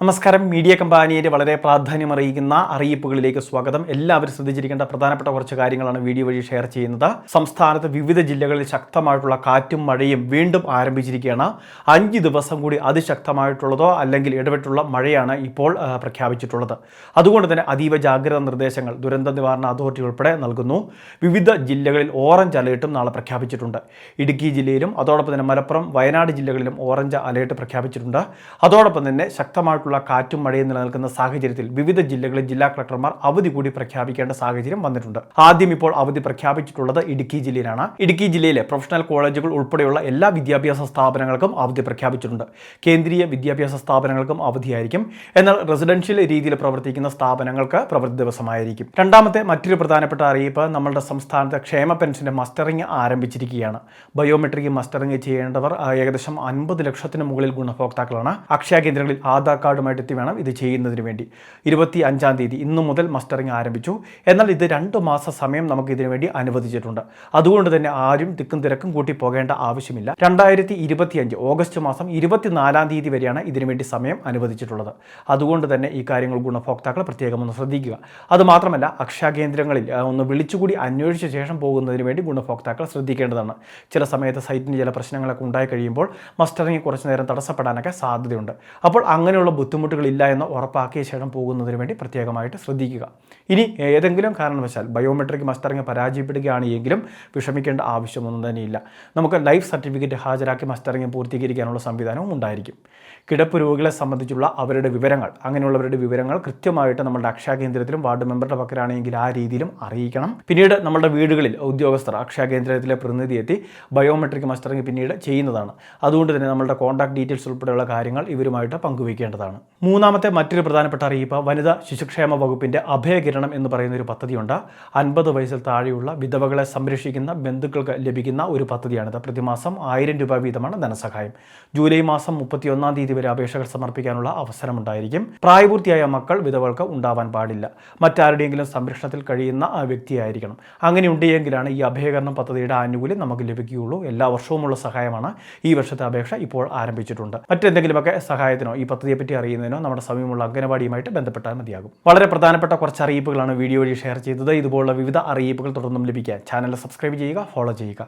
നമസ്കാരം. മീഡിയ കമ്പാനിയുടെ വളരെ പ്രാധാന്യം പ്രാധാന്യമറിയിക്കുന്ന അറിയിപ്പുകളിലേക്ക് സ്വാഗതം. എല്ലാവരും ശ്രദ്ധിച്ചിരിക്കേണ്ട പ്രധാനപ്പെട്ട കുറച്ച് കാര്യങ്ങളാണ് വീഡിയോ വഴി ഷെയർ ചെയ്യുന്നത്. സംസ്ഥാനത്ത് വിവിധ ജില്ലകളിൽ ശക്തമായിട്ടുള്ള കാറ്റും മഴയും വീണ്ടും ആരംഭിച്ചിരിക്കുകയാണ്. അഞ്ച് ദിവസം കൂടി അതിശക്തമായിട്ടുള്ളതോ അല്ലെങ്കിൽ ഇടപെട്ടുള്ള മഴയാണ് ഇപ്പോൾ പ്രഖ്യാപിച്ചിട്ടുള്ളത്. അതുകൊണ്ട് തന്നെ അതീവ ജാഗ്രതാ നിർദ്ദേശങ്ങൾ ദുരന്ത നിവാരണ അതോറിറ്റി ഉൾപ്പെടെ നൽകുന്നു. വിവിധ ജില്ലകളിൽ ഓറഞ്ച് അലേർട്ടും നാളെ പ്രഖ്യാപിച്ചിട്ടുണ്ട്. ഇടുക്കി ജില്ലയിലും അതോടൊപ്പം തന്നെ മലപ്പുറം വയനാട് ജില്ലകളിലും ഓറഞ്ച് അലേർട്ട് പ്രഖ്യാപിച്ചിട്ടുണ്ട്. അതോടൊപ്പം തന്നെ ശക്തമായിട്ടുള്ള കാറ്റും മഴയും നിലനിൽക്കുന്ന സാഹചര്യത്തിൽ വിവിധ ജില്ലകളിൽ ജില്ലാ കളക്ടർമാർ അവധി കൂടി പ്രഖ്യാപിക്കേണ്ട സാഹചര്യം വന്നിട്ടുണ്ട്. ആദ്യം ഇപ്പോൾ അവധി പ്രഖ്യാപിച്ചിട്ടുള്ളത് ഇടുക്കി ജില്ലയിലാണ്. ഇടുക്കി ജില്ലയിലെ പ്രൊഫഷണൽ കോളേജുകൾ ഉൾപ്പെടെയുള്ള എല്ലാ വിദ്യാഭ്യാസ സ്ഥാപനങ്ങൾക്കും അവധി പ്രഖ്യാപിച്ചിട്ടുണ്ട്. കേന്ദ്രീയ വിദ്യാഭ്യാസ സ്ഥാപനങ്ങൾക്കും അവധിയായിരിക്കും. എന്നാൽ റെസിഡൻഷ്യൽ രീതിയിൽ പ്രവർത്തിക്കുന്ന സ്ഥാപനങ്ങൾക്ക് പ്രവൃത്തി ദിവസമായിരിക്കും. രണ്ടാമത്തെ മറ്റൊരു പ്രധാനപ്പെട്ട അറിയിപ്പ് നമ്മളുടെ സംസ്ഥാനത്തെ ക്ഷേമ പെൻഷന്റെ മസ്റ്ററിംഗ് ആരംഭിച്ചിരിക്കുകയാണ്. ബയോമെട്രിക് മസ്റ്ററിംഗ് ചെയ്യേണ്ടവർ ഏകദേശം അൻപത് ലക്ഷത്തിന് മുകളിൽ ഗുണഭോക്താക്കളാണ്. അക്ഷയ കേന്ദ്രങ്ങളിൽ ആധാർ കാർഡുമായിട്ട് എത്തി വേണം ഇത് ചെയ്യുന്നതിന് വേണ്ടി. ഇരുപത്തി അഞ്ചാം തീയതി ഇന്നു മുതൽ മസ്റ്ററിംഗ് ആരംഭിച്ചു. എന്നാൽ ഇത് രണ്ട് മാസ സമയം നമുക്ക് ഇതിനു വേണ്ടി അനുവദിച്ചിട്ടുണ്ട്. അതുകൊണ്ട് തന്നെ ആരും തിക്കും തിരക്കും കൂട്ടി പോകേണ്ട ആവശ്യമില്ല. രണ്ടായിരത്തി ഇരുപത്തിയഞ്ച് ഓഗസ്റ്റ് മാസം ഇരുപത്തിനാലാം തീയതി വരെയാണ് ഇതിനു വേണ്ടി സമയം അനുവദിച്ചിട്ടുള്ളത്. അതുകൊണ്ട് തന്നെ ഈ കാര്യങ്ങൾ ഗുണഭോക്താക്കൾ പ്രത്യേകം ഒന്ന് ശ്രദ്ധിക്കുക. അതുമാത്രമല്ല അക്ഷയ കേന്ദ്രങ്ങളിൽ ഒന്ന് വിളിച്ചുകൂടി അന്വേഷിച്ച ശേഷം പോകുന്നതിന് വേണ്ടി ഗുണഭോക്താക്കൾ ശ്രദ്ധിക്കേണ്ടതാണ്. ചില സമയത്ത് സൈറ്റിന് ചില പ്രശ്നങ്ങളൊക്കെ ഉണ്ടായി കഴിയുമ്പോൾ മസ്റ്ററിംഗ് കുറച്ചു നേരം തടസ്സപ്പെടാനൊക്കെ സാധ്യതയുണ്ട്. അപ്പോൾ അങ്ങനെയുള്ള ബുദ്ധിമുട്ടുകളില്ല എന്ന് ഉറപ്പാക്കിയ ശേഷം പോകുന്നതിന് വേണ്ടി പ്രത്യേകമായിട്ട് ശ്രദ്ധിക്കുക. ഇനി ഏതെങ്കിലും കാരണവശാൽ ബയോമെട്രിക് മസ്റ്ററിംഗ് പരാജയപ്പെടുകയാണ് എങ്കിലും വിഷമിക്കേണ്ട ആവശ്യമൊന്നും തന്നെയില്ല. നമുക്ക് ലൈഫ് സർട്ടിഫിക്കറ്റ് ഹാജരാക്കി മസ്റ്ററിംഗ് പൂർത്തീകരിക്കാനുള്ള സംവിധാനവും ഉണ്ടായിരിക്കും. കിടപ്പ് രോഗികളെ സംബന്ധിച്ചുള്ള അവരുടെ വിവരങ്ങൾ അങ്ങനെയുള്ളവരുടെ വിവരങ്ങൾ കൃത്യമായിട്ട് നമ്മുടെ അക്ഷയ കേന്ദ്രത്തിലും വാർഡ് മെമ്പറുടെ പക്കലാണെങ്കിൽ ആ രീതിയിലും അറിയിക്കണം. പിന്നീട് നമ്മുടെ വീടുകളിൽ ഉദ്യോഗസ്ഥർ അക്ഷയ കേന്ദ്രത്തിലെ പ്രതിനിധി എത്തി ബയോമെട്രിക് മസ്റ്ററിംഗ് പിന്നീട് ചെയ്യുന്നതാണ്. അതുകൊണ്ട് തന്നെ നമ്മുടെ കോൺടാക്ട് ഡീറ്റെയിൽസ് ഉൾപ്പെടെയുള്ള കാര്യങ്ങൾ ഇവരുമായിട്ട് പങ്കുവയ്ക്കേണ്ടതാണ്. മൂന്നാമത്തെ മറ്റൊരു പ്രധാനപ്പെട്ട അറിയിപ്പ് വനിതാ ശിശുക്ഷേമ വകുപ്പിന്റെ അഭയകിരണം എന്ന് പറയുന്ന ഒരു പദ്ധതിയുണ്ട്. അൻപത് വയസ്സിൽ താഴെയുള്ള വിധവകളെ സംരക്ഷിക്കുന്ന ബന്ധുക്കൾക്ക് ലഭിക്കുന്ന ഒരു പദ്ധതിയാണിത് പ്രതിമാസം ആയിരം രൂപ വീതമാണ് ധനസഹായം. ജൂലൈ മാസം മുപ്പത്തിയൊന്നാം തീയതി വരെ അപേക്ഷകൾ സമർപ്പിക്കാനുള്ള അവസരമുണ്ടായിരിക്കും. പ്രായപൂർത്തിയായ മക്കൾ വിധവകൾക്ക് ഉണ്ടാവാൻ പാടില്ല. മറ്റാരുടെയെങ്കിലും സംരക്ഷണത്തിൽ കഴിയുന്ന ആ വ്യക്തിയായിരിക്കണം. അങ്ങനെ ഉണ്ടെങ്കിലാണ് ഈ അഭയകരണം പദ്ധതിയുടെ ആനുകൂല്യം നമുക്ക് ലഭിക്കുകയുള്ളൂ. എല്ലാ വർഷവുമുള്ള സഹായമാണ് ഈ വർഷത്തെ അപേക്ഷ ഇപ്പോൾ ആരംഭിച്ചിട്ടുണ്ട്. മറ്റെന്തെങ്കിലുമൊക്കെ സഹായത്തിനോ ഈ പദ്ധതിയെപ്പറ്റി അറിയുന്നതിനോ നമ്മുടെ സമയമുള്ള അംഗനവാടിയുമായിട്ട് ബന്ധപ്പെട്ടാൽ മതിയാകും. വളരെ പ്രധാനപ്പെട്ട കുറച്ച് അറിയിപ്പുകളാണ് വീഡിയോ വഴി ഷെയർ ചെയ്തത്. ഇതുപോലുള്ള വിവിധ അറിയിപ്പുകൾ തുടർന്നും ലഭിക്കാൻ ചാനൽ സബ്സ്ക്രൈബ് ചെയ്യുക ഫോളോ ചെയ്യുക.